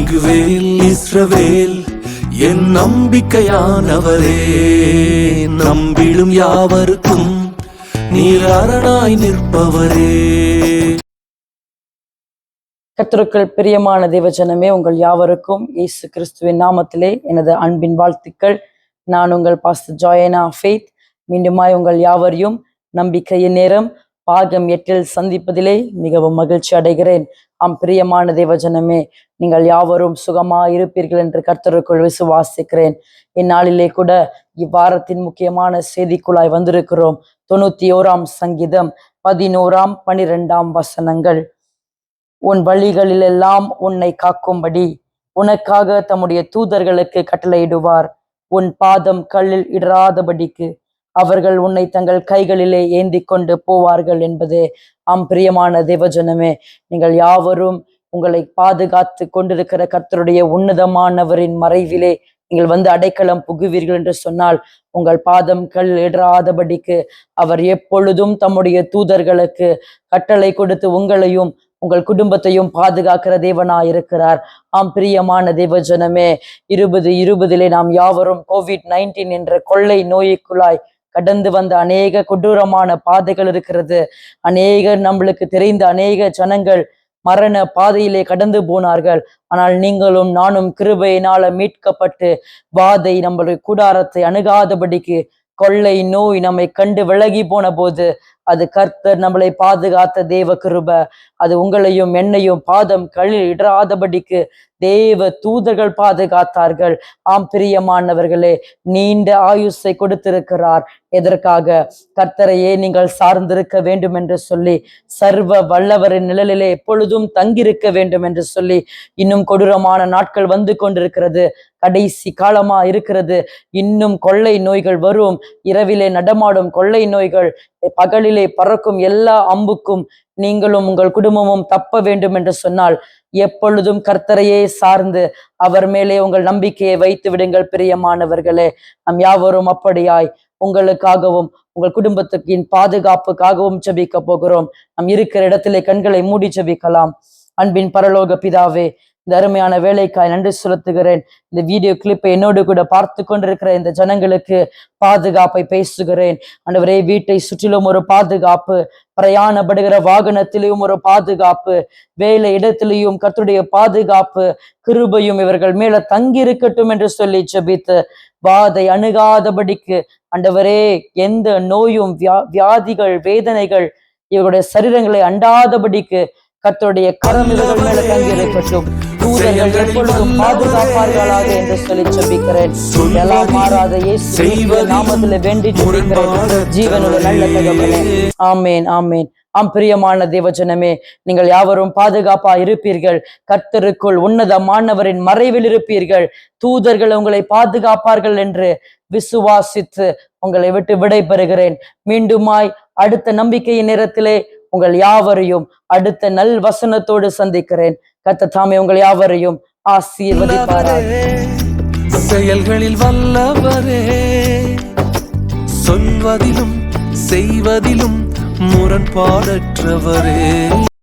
Emmanuel இஸ்ரவேல் என் நம்பிக்கையானவரே. நம்பிடும் யாவருக்கும் நீர் அரணாய் நிற்பவரே. கர்த்தருக்குள் பிரியமான தேவஜனமே உங்கள் யாவருக்கும் இயேசு கிறிஸ்துவின் நாமத்திலே எனது அன்பின் வாழ்த்துக்கள். நான் உங்கள் பாஸ்டர் ஜாயனா ஃபெய்த். மீண்டுமாய் உங்கள் யாவரையும் நம்பிக்கையின் நேரம் பாகம் எட்டில் சந்திப்பதிலே மிகவும் மகிழ்ச்சி அடைகிறேன். ஆம் பிரியமான தேவஜனமே நீங்கள் யாவரும் சுகமா இருப்பீர்கள் என்று கர்த்தருக்குள் விசுவாசிக்கிறேன். இந்நாளிலே கூட இவ்வாரத்தின் முக்கியமான செய்திக்குழாய் வந்திருக்கிறோம். தொண்ணூத்தி ஓராம் சங்கீதம் பதினோராம் பனிரெண்டாம் வசனங்கள். உன் வழிகளிலெல்லாம் உன்னை காக்கும்படி உனக்காக தம்முடைய தூதர்களுக்கு கட்டளையிடுவார். உன் பாதம் கல்லில் இடராதபடிக்கு அவர்கள் உன்னை தங்கள் கைகளிலே ஏந்தி கொண்டு போவார்கள் என்பதே ஆம் பிரியமான தேவஜனமே. நீங்கள் யாவரும் உங்களை பாதுகாத்து கொண்டிருக்கிற கர்த்தருடைய உன்னதமானவரின் மறைவிலே நீங்கள் வந்து அடைக்கலம் புகுவீர்கள் என்று சொன்னால் உங்கள் பாதம் கல் இடராதபடிக்கு அவர் எப்பொழுதும் தம்முடைய தூதர்களுக்கு கட்டளை கொடுத்து உங்களையும் உங்கள் குடும்பத்தையும் பாதுகாக்கிற தேவனா இருக்கிறார் ஆம் பிரியமான தேவஜனமே இருபது இருபதிலே நாம் யாவரும் கோவிட் நைன்டீன் என்ற கொள்ளை நோய்க்குள்ளாய் கடந்து வந்த அநேக கொடூரமான பாதைகள் இருக்கிறது. அநேக நம்மளுக்கு தெரிந்த அநேக ஜனங்கள் மரண பாதையிலே கடந்து போனார்கள். ஆனால் நீங்களும் நானும் கிருபையினால மீட்கப்பட்டு வாதை நம்மளுடைய கூடாரத்தை அணுகாதபடிக்கு கொள்ளை நோய் நம்மை கண்டு விலகி போன போது அது கர்த்தர் நம்மளை பாதுகாத்த தேவ கிருப. அது உங்களையும் என்னையும் பாதம் கழில் இடராதபடிக்கு தேவ தூதர்கள் பாதுகாத்தார்கள். ஆம் பிரியமானவர்களே நீண்ட ஆயுசை கொடுத்திருக்கிறார். எதற்காக? கர்த்தரையே நீங்கள் சார்ந்திருக்க வேண்டும் என்று சொல்லி சர்வ வல்லவரின் நிழலிலே எப்பொழுதும் தங்கியிருக்க வேண்டும் என்று சொல்லி இன்னும் கொடூரமான நாட்கள் வந்து கொண்டிருக்கிறது. கடைசி காலமா இருக்கிறது. இன்னும் கொள்ளை நோய்கள் வரும். இரவிலே நடமாடும் கொள்ளை நோய்கள் பகலிலே பறக்கும் எல்லா அம்புக்கும் நீங்களும் உங்கள் குடும்பமும் தப்ப வேண்டும் என்று சொன்னால் எப்பொழுதும் கர்த்தரையே சார்ந்து அவர் மேலே உங்கள் நம்பிக்கையை வைத்து விடுங்கள் பிரியமானவர்களே. நம் யாவரும் அப்படியாய் உங்களுக்காகவும் உங்கள் குடும்பத்துக்கின் பாதுகாப்புக்காகவும் ஜபிக்க போகிறோம். நம் இருக்கிற இடத்திலே கண்களை மூடி ஜபிக்கலாம். அன்பின் பரலோக பிதாவே இந்த அருமையான வேலைக்காய் நன்றி செலுத்துகிறேன். இந்த வீடியோ கிளிப்பை என்னோடு கூட பார்த்து கொண்டிருக்கிற இந்த ஜனங்களுக்கு பாதுகாப்பை பேசுகிறேன். அன்றுவரே வீட்டை சுற்றிலும் ஒரு பாதுகாப்பு பிரயாணப்படுகிற வாகனத்திலையும் ஒரு பாதுகாப்பு வேலை இடத்திலையும் கத்துடைய பாதுகாப்பு கிருபையும் இவர்கள் மேல தங்கி இருக்கட்டும் என்று சொல்லி ஜபித்து வாதை அணுகாதபடிக்கு அண்டவரே எந்த நோயும் வியா வியாதிகள் வேதனைகள் இவர்களுடைய சரீரங்களை அண்டாதபடிக்கு கத்தருடைய கரம் இவர்கள் மேல தங்கி இருக்கட்டும் தூதர்கள் எப்பொழுதும் பாதுகாப்பார்களாக என்று சொல்லி ஜெபிக்கிறேன். எல்லாம் மாறாத இயேசு கிறிஸ்துவின் நாமத்திலே வேண்டி ஜெபிக்கிறேன் ஜீவனுள்ள நல்ல தகவலே ஆமேன் ஆமேன். ஆம் பிரியமான தேவஜனமே நீங்கள் யாவரும் பாதுகாப்பா இருப்பீர்கள். கர்த்தருக்குள் உன்னதமானவரின் மறைவில் இருப்பீர்கள். தூதர்கள் உங்களை பாதுகாப்பார்கள் என்று விசுவாசித்து உங்களை விட்டு விடை பெறுகிறேன் மீண்டுமாய் அடுத்த நம்பிக்கையின் நேரத்திலே உங்கள் யாவரையும் அடுத்த நல் வசனத்தோடு சந்திக்கிறேன். கத்த தாமே உங்கள் யாவரையும் ஆசீர்வதிப்பாராக. செயல்களில் வல்லவரே சொல்வதிலும் செய்வதிலும் முரண்பாடற்றவரே.